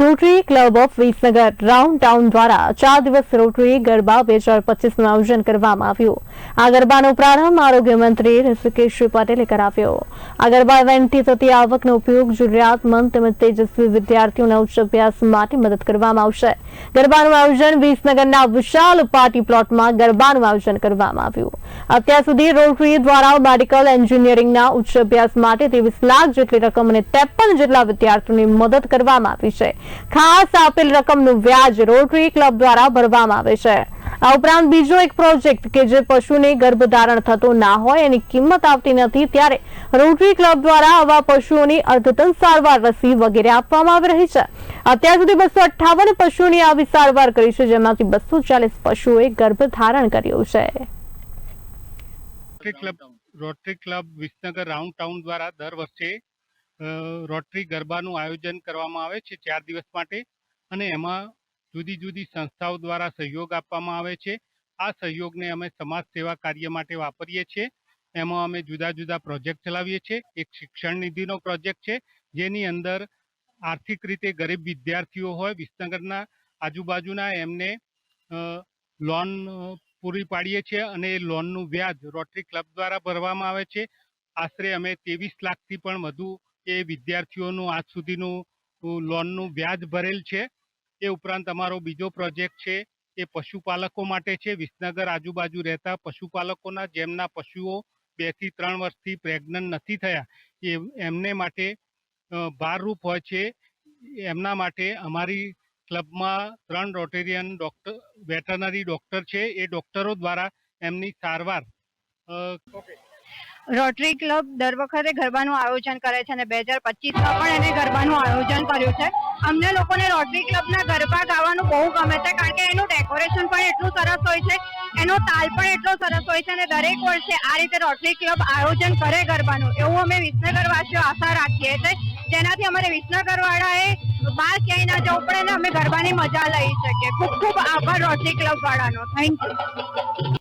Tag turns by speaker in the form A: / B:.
A: Rotary Club of Visnagar round town દ્વારા ચાર દિવસ રોટરી ગરબા બે હજાર પચીસનું આયોજન કરવામાં આવ્યું. આ ગરબાનો પ્રારંભ આરોગ્ય ઋષિકેશ પટેલે કરાવ્યો. આ ગરબા ઇવેન્ટથી થતી આવકનો ઉપયોગ જરૂરિયાતમંદ તેમજ તેજસ્વી વિદ્યાર્થીઓના ઉચ્ચ અભ્યાસ માટે મદદ કરવામાં આવશે. ગરબાનું આયોજન વિસનગરના વિશાળ પાર્ટી પ્લોટમાં ગરબાનું આયોજન કરવામાં આવ્યું. અત્યાર સુધી રોટરી દ્વારા મેડિકલ એન્જિનિયરિંગના ઉચ્ચ અભ્યાસ માટે ત્રેવીસ લાખ જેટલી રકમ અને ત્રેપન જેટલા વિદ્યાર્થીઓની મદદ કરવામાં આવી છે. ખાસ આપેલ રકમનું વ્યાજ રોટરી ક્લબ દ્વારા ભરવામાં આવે છે. આ ઉપરાંત બીજો એક પ્રોજેક્ટ કે જે પશુને ગર્ભધારણ થતો ના હોય એની કિંમત આવતી નથી, ત્યારે રોટરી ક્લબ દ્વારા આવા પશુઓની અદ્યતન સારવાર રસી વગેરે આપવામાં આવી રહી છે. અત્યાર સુધી બસો અઠ્ઠાવન પશુઓની આવી સારવાર કરી છે, જેમાંથી બસો ચાલીસ પશુઓએ ગર્ભધારણ કર્યું છે.
B: Rotary Club Visnagar round town દ્વારા દર વર્ષે રોટરી ગરબાનું આયોજન કરવામાં આવે છે ચાર દિવસ માટે અને એમાં જુદી જુદી સંસ્થાઓ દ્વારા સહયોગ આપવામાં આવે છે. આ સહયોગને અમે સમાજ સેવા કાર્ય માટે વાપરીએ છીએ. એમાં અમે જુદા જુદા પ્રોજેક્ટ ચલાવીએ છીએ. એક શિક્ષણ નિધિનો પ્રોજેક્ટ છે, જેની અંદર આર્થિક રીતે ગરીબ વિદ્યાર્થીઓ હોય, વિસનગરના આજુબાજુના એમને લોન પૂરી પાડીએ છીએ અને એ લોનનું વ્યાજ રોટરી ક્લબ દ્વારા ભરવામાં આવે છે. આશરે અમે ત્રેવીસ લાખથી પણ વધુ એ વિદ્યાર્થીઓનું આજ સુધીનું લોનનું વ્યાજ ભરેલ છે. એ ઉપરાંત અમારો બીજો પ્રોજેક્ટ છે એ પશુપાલકો માટે છે. વિસનગર આજુબાજુ રહેતા પશુપાલકોના જેમના પશુઓ બેથી ત્રણ વર્ષથી પ્રેગ્નન્ટ નથી થયા એ એમને માટે ભારરૂપ હોય છે. એમના માટે અમારી ક્લબમાં ત્રણ રોટેરિયન ડોક્ટર વેટરનરી ડોક્ટર છે. એ ડોક્ટરો દ્વારા એમની સારવાર અ,
C: રોટરી ક્લબ દર વખતે ગરબાનું આયોજન કરે છે અને બે હજાર પચીસમાં પણ એને ગરબાનું આયોજન કર્યું છે. અમને લોકોને રોટરી ક્લબના ગરબા ગાવાનું બહુ ગમે છે કારણ કે એનું ડેકોરેશન પણ એટલું સરસ હોય છે, એનો તાલ પણ એટલો સરસ હોય છે અને દરેક વર્ષે આ રીતે રોટરી ક્લબ આયોજન કરે ગરબાનું. એવું અમે વિસનગરવાસીઓ આશા રાખીએ છીએ. જેનાથી અમારે વિસનગરવાળાએ બહાર ક્યાંય ના જવું પડે અને અમે ગરબાની મજા લઈ શકીએ. ખૂબ ખૂબ આભાર રોટરી ક્લબ વાળાનો થેન્ક યુ